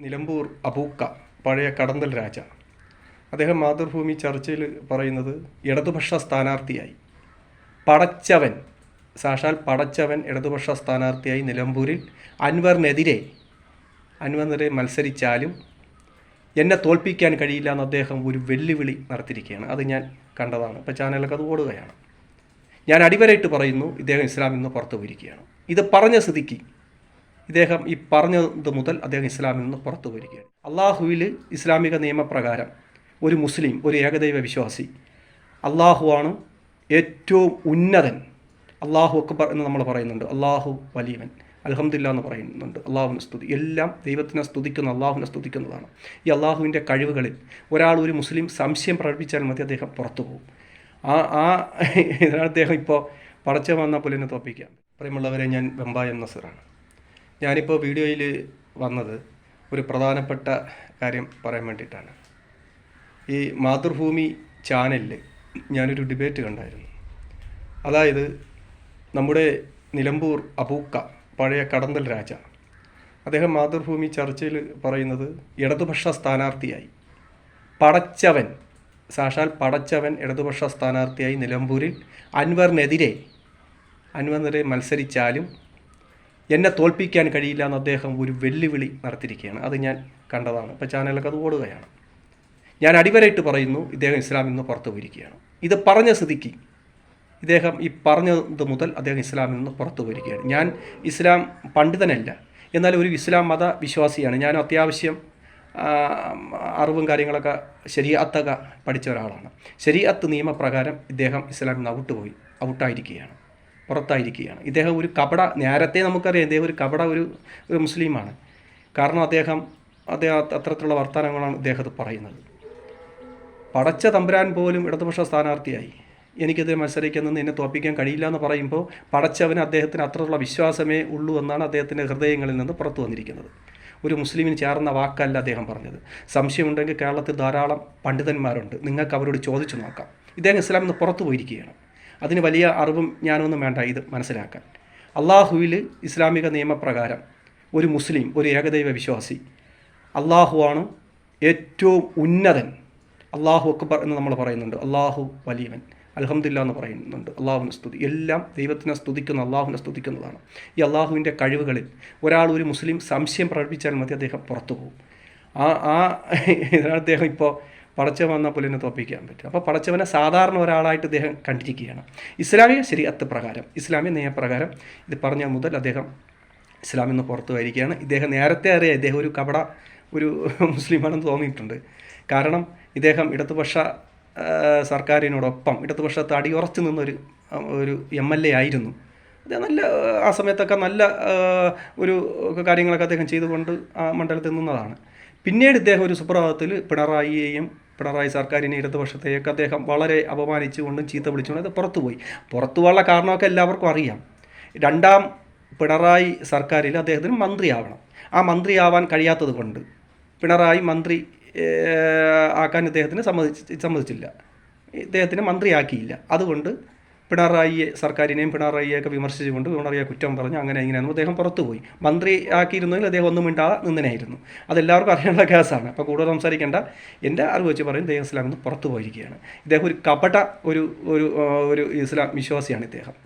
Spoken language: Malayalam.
നിലമ്പൂർ അബൂക്ക പഴയ കടന്തൽ രാജ. അദ്ദേഹം മാതൃഭൂമി ചർച്ചയിൽ പറയുന്നത് ഇടതുപക്ഷ സ്ഥാനാർത്ഥിയായി. പടച്ചവൻ സാക്ഷാൽ പടച്ചവൻ ഇടതുപക്ഷ സ്ഥാനാർത്ഥിയായി നിലമ്പൂരിൽ അൻവറിനെതിരെ അൻവറിനെതിരെ മത്സരിച്ചാലും എന്നെ തോൽപ്പിക്കാൻ കഴിയില്ല എന്ന് അദ്ദേഹം ഒരു വെല്ലുവിളി നടത്തിയിരിക്കുകയാണ്. അത് ഞാൻ കണ്ടതാണ്. ഇപ്പോൾ ചാനലൊക്കെ അത് ഓടുകയാണ്. ഞാൻ അടിവരയിട്ട് പറയുന്നു ഇദ്ദേഹം ഇസ്ലാമിൽ നിന്ന് പുറത്തു പോയിരിക്കുകയാണ് ഇത് പറഞ്ഞ സ്ഥിതിക്ക് ഇദ്ദേഹം ഈ പറഞ്ഞത് മുതൽ അദ്ദേഹം ഇസ്ലാമിൽ നിന്ന് പുറത്തു വരികയാണ് അള്ളാഹുവിൽ ഇസ്ലാമിക നിയമപ്രകാരം ഒരു മുസ്ലിം ഒരു ഏകദൈവ വിശ്വാസി അള്ളാഹുവാണ് ഏറ്റവും ഉന്നതൻ. അള്ളാഹു അക്ബർ എന്ന് നമ്മൾ പറയുന്നുണ്ട്. അള്ളാഹു വലിയവൻ. അലഹമില്ല എന്ന് പറയുന്നുണ്ട്. അള്ളാഹുവിനെ സ്തുതി. എല്ലാം ദൈവത്തിനെ സ്തുതിക്കുന്ന അള്ളാഹുവിനെ സ്തുതിക്കുന്നതാണ്. ഈ അള്ളാഹുവിന്റെ കഴിവുകളിൽ ഒരാൾ ഒരു മുസ്ലിം സംശയം പ്രകടിപ്പിച്ചാൽ മതി അദ്ദേഹം പുറത്തു പോകും. ആ ആ ഇതിനാണ് അദ്ദേഹം ഇപ്പോൾ പടച്ച വന്ന പുലിനെ തോപ്പിക്കാം പ്രിയമുള്ളവരെ ഞാൻ വെമ്പായം നസറാണ്. ഞാനിപ്പോൾ വീഡിയോയിൽ വന്നത് ഒരു പ്രധാനപ്പെട്ട കാര്യം പറയാൻ വേണ്ടിയിട്ടാണ്. ഈ മാതൃഭൂമി ചാനലിൽ ഞാനൊരു ഡിബേറ്റ് കണ്ടായിരുന്നു. അതായത് നമ്മുടെ നിലമ്പൂർ അബൂക്ക പഴയ കടന്തൽ രാജ. അദ്ദേഹം മാതൃഭൂമി ചർച്ചയിൽ പറയുന്നത് ഇടതുപക്ഷ സ്ഥാനാർത്ഥിയായി. പടച്ചവൻ സാക്ഷാൽ പടച്ചവൻ ഇടതുപക്ഷ സ്ഥാനാർത്ഥിയായി നിലമ്പൂരിൽ അൻവറിനെതിരെ അൻവറിനെതിരെ മത്സരിച്ചാലും എന്നെ തോൽപ്പിക്കാൻ കഴിയില്ല എന്ന് അദ്ദേഹം ഒരു വെല്ലുവിളി നടത്തിയിരിക്കുകയാണ്. അത് ഞാൻ കണ്ടതാണ്. ഇപ്പോൾ ചാനലൊക്കെ അത് ഓടുകയാണ്. ഞാൻ അടിവരയിട്ട് പറയുന്നു ഇദ്ദേഹം ഇസ്ലാമിൽ നിന്ന് പുറത്തു പോയിരിക്കുകയാണ്. ഇത് പറഞ്ഞ സ്ഥിതിക്ക് ഇദ്ദേഹം ഈ പറഞ്ഞത് മുതൽ അദ്ദേഹം ഇസ്ലാമിൽ നിന്ന് പുറത്തു പോയിരിക്കുകയാണ്. ഞാൻ ഇസ്ലാം പണ്ഡിതനല്ല. എന്നാൽ ഒരു ഇസ്ലാം മത വിശ്വാസിയാണ് ഞാൻ അത്യാവശ്യം അറിവും കാര്യങ്ങളൊക്കെ ശരിയത്തൊക്കെ പഠിച്ച ഒരാളാണ്. ശരിയത്ത് നിയമപ്രകാരം ഇദ്ദേഹം ഇസ്ലാമിൽ നിന്ന് ഔട്ട് പോയി ഔട്ടായിരിക്കുകയാണ്. പുറത്തായിരിക്കുകയാണ്. ഇദ്ദേഹം ഒരു കപട നേരത്തെ നമുക്കറിയാം ഇദ്ദേഹം ഒരു കപട ഒരു മുസ്ലിമാണ്. കാരണം അദ്ദേഹം അദ്ദേഹം അത്തരത്തിലുള്ള വർത്തമാനങ്ങളാണ് ഇദ്ദേഹത്ത് പറയുന്നത്. പടച്ച തമ്പുരാൻ പോലും ഇടതുപക്ഷ സ്ഥാനാർത്ഥിയായി. എനിക്കെതിരെ മത്സരിക്കുന്നതെന്ന് എന്നെ തോപ്പിക്കാൻ കഴിയില്ല എന്ന് പറയുമ്പോൾ പടച്ചവന് അദ്ദേഹത്തിന് അത്രത്തുള്ള വിശ്വാസമേ ഉള്ളൂ എന്നാണ് അദ്ദേഹത്തിന്റെ ഹൃദയങ്ങളിൽ നിന്ന് പുറത്തു വന്നിരിക്കുന്നത്. ഒരു മുസ്ലിമിന് ചേർന്ന വാക്കല്ല അദ്ദേഹം പറഞ്ഞത്. സംശയമുണ്ടെങ്കിൽ കേരളത്തിൽ ധാരാളം പണ്ഡിതന്മാരുണ്ട്. നിങ്ങൾക്ക് അവരോട് ചോദിച്ചു നോക്കാം. ഇദ്ദേഹം ഇസ്ലാമിൽ നിന്ന് പുറത്തു പോയിരിക്കുകയാണ്. അതിന് വലിയ അറിവും ഞാനൊന്നും വേണ്ട ഇത് മനസ്സിലാക്കാൻ. അള്ളാഹുവിൽ ഇസ്ലാമിക നിയമപ്രകാരം ഒരു മുസ്ലിം ഒരു ഏകദൈവ വിശ്വാസി അള്ളാഹുവാണ് ഏറ്റവും ഉന്നതൻ. അള്ളാഹു അക്ബർ എന്ന് നമ്മൾ പറയുന്നുണ്ട്. അള്ളാഹു വലിയവൻ. അലഹമില്ല എന്ന് പറയുന്നുണ്ട്. അള്ളാഹുവിനെ സ്തുതി. എല്ലാം ദൈവത്തിനെ സ്തുതിക്കുന്ന അള്ളാഹുവിനെ സ്തുതിക്കുന്നതാണ്. ഈ അള്ളാഹുവിന്റെ കഴിവുകളിൽ ഒരാൾ ഒരു മുസ്ലിം സംശയം പ്രകടിപ്പിച്ചാൽ മതി അദ്ദേഹം പുറത്തു പോകും. ആ ആ അദ്ദേഹം ഇപ്പോൾ പടച്ചവൻ വന്ന പുലിനെ തോപ്പിക്കാൻ പറ്റും. അപ്പോൾ പടച്ചവനെ സാധാരണ ഒരാളായിട്ട് അദ്ദേഹം കണ്ടിരിക്കുകയാണ്. ഇസ്ലാമിക ശരിയത്ത് പ്രകാരം ഇസ്ലാമിക നിയമപ്രകാരം ഇത് പറഞ്ഞ മുതൽ അദ്ദേഹം ഇസ്ലാമിൽ നിന്ന് പുറത്തു വരികയാണ്. ഇദ്ദേഹം നേരത്തെ അറിയാം ഇദ്ദേഹം ഒരു കപട ഒരു മുസ്ലിമാണെന്ന് തോന്നിയിട്ടുണ്ട്. കാരണം ഇദ്ദേഹം ഇടതുപക്ഷ സർക്കാരിനോടൊപ്പം ഇടതുപക്ഷത്ത് അടിയുറച്ചു നിന്നൊരു ഒരു എം എൽ എ ആയിരുന്നു. അദ്ദേഹം നല്ല ആ സമയത്തൊക്കെ നല്ല ഒരു കാര്യങ്ങളൊക്കെ അദ്ദേഹം ചെയ്തുകൊണ്ട് ആ മണ്ഡലത്തിൽ നിന്നതാണ്. പിന്നീട് ഇദ്ദേഹം ഒരു സുപ്രഭാതത്തിൽ പിണറായിയെയും പിണറായി സർക്കാരിനെ ഇടതുപക്ഷത്തെയൊക്കെ അദ്ദേഹം വളരെ അപമാനിച്ചുകൊണ്ടും ചീത്ത വിളിച്ചുകൊണ്ടും അത് പുറത്തുപോയി. പുറത്തു പോകാനുള്ള കാരണമൊക്കെ എല്ലാവർക്കും അറിയാം. രണ്ടാം പിണറായി സർക്കാരിൽ അദ്ദേഹത്തിന് മന്ത്രിയാവണം. ആ മന്ത്രിയാവാൻ കഴിയാത്തത് കൊണ്ട് പിണറായി മന്ത്രി ആക്കാൻ ഇദ്ദേഹത്തിന് സമ്മതിച്ച് സമ്മതിച്ചില്ല. ഇദ്ദേഹത്തിന് മന്ത്രിയാക്കിയില്ല. അതുകൊണ്ട് പിണറായിയെ സർക്കാരിനെയും പിണറായിയെയൊക്കെ വിമർശിച്ചുകൊണ്ട് പിണറായിയെ കുറ്റം പറഞ്ഞ് അങ്ങനെ ഇങ്ങനെയാണെന്ന് അദ്ദേഹം പുറത്തുപോയി. മന്ത്രി ആക്കിയിരുന്നെങ്കിൽ അദ്ദേഹം ഒന്നും മിണ്ടാതെ നിന്നനായിരുന്നു. അതെല്ലാവർക്കും അറിയാനുള്ള കേസാണ്. അപ്പോൾ കൂടുതൽ സംസാരിക്കേണ്ട. എന്റെ അറിവ് വെച്ച് പറയും ഇദ്ദേഹം ഇസ്ലാമിൽ നിന്ന് പുറത്തു പോയിരിക്കുകയാണ് ഇദ്ദേഹം ഒരു കപട ഒരു ഒരു ഒരു ഇസ്ലാം വിശ്വാസിയാണ് ഇദ്ദേഹം.